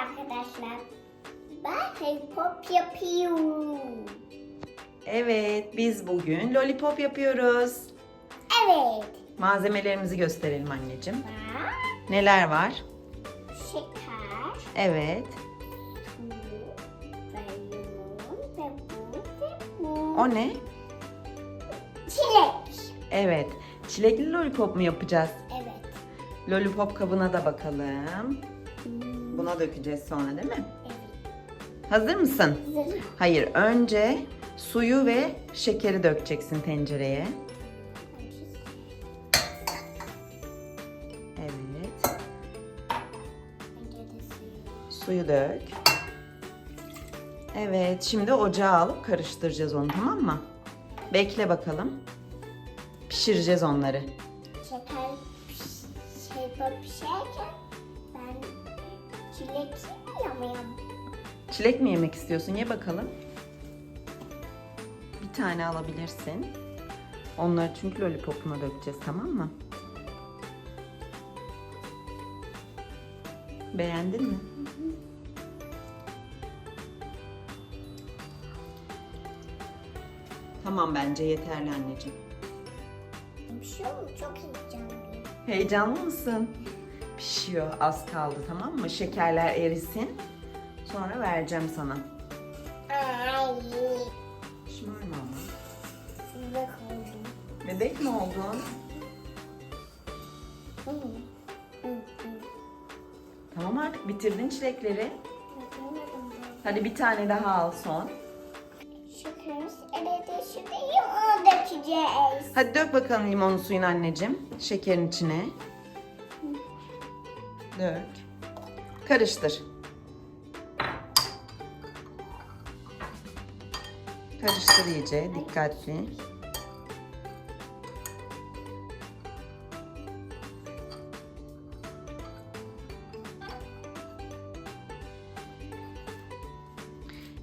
arkadaşlar. Ben Pop yapıyorum. Evet, biz bugün lollipop yapıyoruz. Evet. Malzemelerimizi gösterelim anneciğim. Var. Neler var? Şeker, Evet. su ve bu ve bu. O ne? Çilek. Evet. Çilekli lollipop mu yapacağız? Evet. Lollipop kabına da bakalım. Hmm, Buna dökeceğiz sonra değil mi? Evet. Hazır mısın? Hazır. Hayır, önce suyu ve şekeri dökeceksin tencereye. Evet. Suyu. Dök. Evet, şimdi ocağa alıp karıştıracağız onu tamam mı? Bekle bakalım. Pişireceğiz onları. Şeker şey pişerken çilek yemiyorum. Çilek mi yemek istiyorsun? Ye bakalım. Bir tane alabilirsin. Onları çünkü lollipopuna dökeceğiz tamam mı? Beğendin mi? Tamam bence yeterli anneciğim. Pişiyor mu? Çok heyecanlıyım. Heyecanlı mısın? Pişiyor az kaldı tamam mı? Şekerler erisin. Sonra vereceğim sana. Ay, Şımarma ama. size koydum. Bebek mi oldun? Tamam artık bitirdin çilekleri. Hadi bir tane daha al son. Şekerimiz eridi. Şimdi limon dökeceğiz. Hadi dök bakalım limon suyunu anneciğim. Şekerin içine. Dök. Karıştır. Karıştır iyice dikkatli.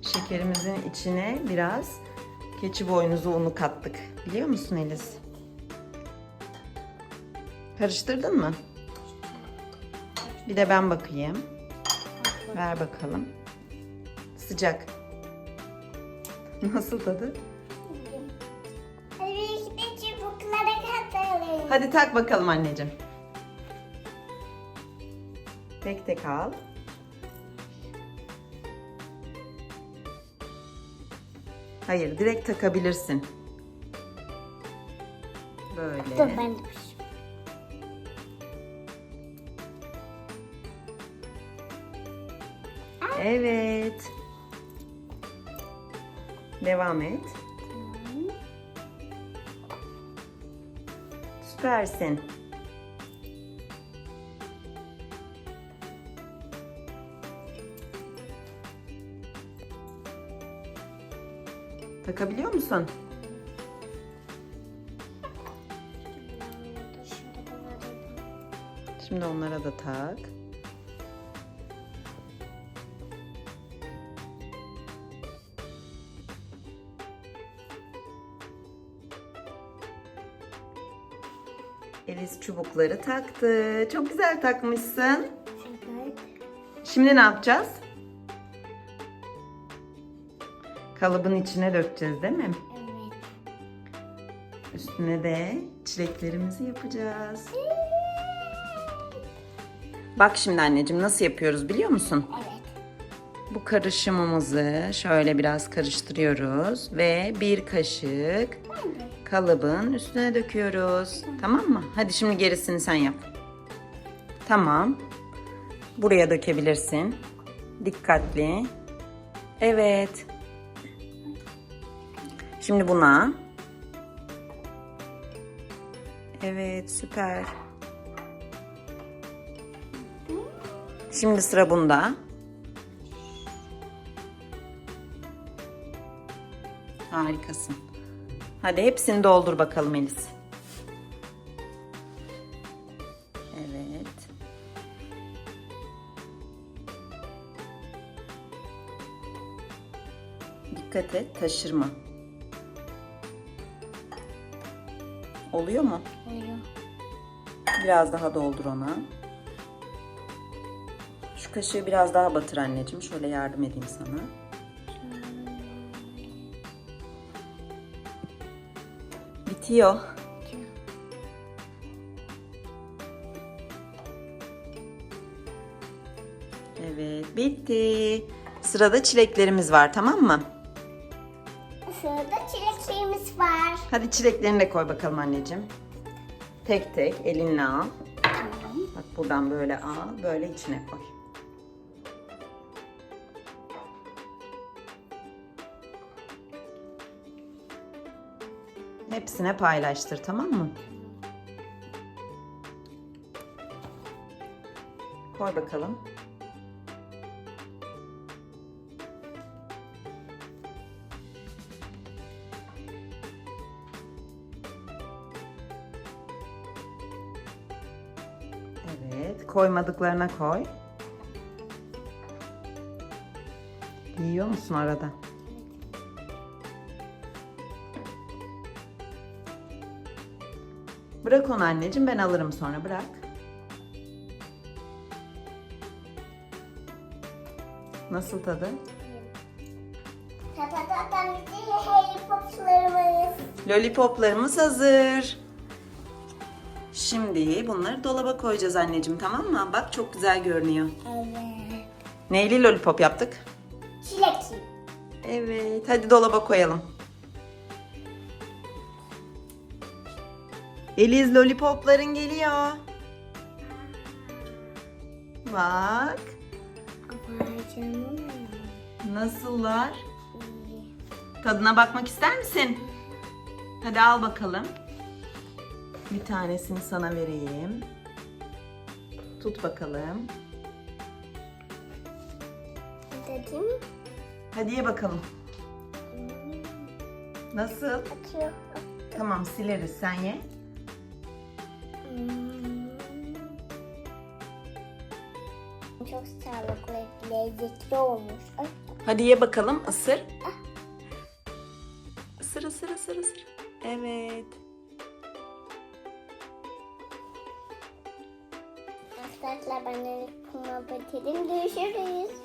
Şekerimizin içine biraz keçi boynuzu unu kattık. Biliyor musun Eliz? Karıştırdın mı? Bir de ben bakayım. Ver bakalım. Sıcak. Nasıl tadı? Hadi çubuklara katalım. Hadi tak bakalım anneciğim. Tek tek al. Hayır, direkt takabilirsin. Böyle. Dur ben de Evet. Devam et. Süpersin. Takabiliyor musun? Şimdi onlara da tak. Eliz çubukları taktı. Çok güzel takmışsın. Evet. Şimdi ne yapacağız? Kalıbın içine dökeceğiz değil mi? Evet. Üstüne de çileklerimizi yapacağız. Bak şimdi anneciğim nasıl yapıyoruz biliyor musun? Evet. Bu karışımımızı şöyle biraz karıştırıyoruz ve bir kaşık kalıbın üstüne döküyoruz. Tamam mı? Hadi şimdi gerisini sen yap. Tamam. Buraya dökebilirsin. Dikkatli. Evet. Şimdi buna. Evet, süper. Şimdi sıra bunda. Harikasın. Hadi hepsini doldur bakalım Elis. Evet. Dikkat et taşırma. Oluyor mu? Oluyor. Biraz daha doldur ona. Şu kaşığı biraz daha batır anneciğim. Şöyle yardım edeyim sana. Bitiyor. Evet, bitti. Sırada çileklerimiz var, tamam mı? Sırada çileklerimiz var. Hadi çileklerini de koy bakalım anneciğim. Tek tek elinle al. Tamam. Bak buradan böyle al, böyle içine koy. Hepsine paylaştır, tamam mı? Koy bakalım. Evet, koymadıklarına koy. Yiyor musun arada? Bırak onu anneciğim, ben alırım sonra. Bırak. Nasıl tadı? Lollipoplarımız hazır. Şimdi bunları dolaba koyacağız anneciğim tamam mı? Bak çok güzel görünüyor. Evet. Neyli lollipop yaptık? Çilekli. Evet, hadi dolaba koyalım. Eliz lollipopların geliyor. Bak, Vay nasıllar? İyi. Tadına bakmak ister misin? Hadi al bakalım. Bir tanesini sana vereyim. Tut bakalım. Dedim. Hadi ye bakalım. Nasıl? Tamam sileriz sen ye. Çok sağlıklı, lezzetli olmuş. Ay, Hadi ye bakalım ısır. Isır ısır ısır ısır. Evet. Arkadaşlar ben de kuma bitirim. Görüşürüz.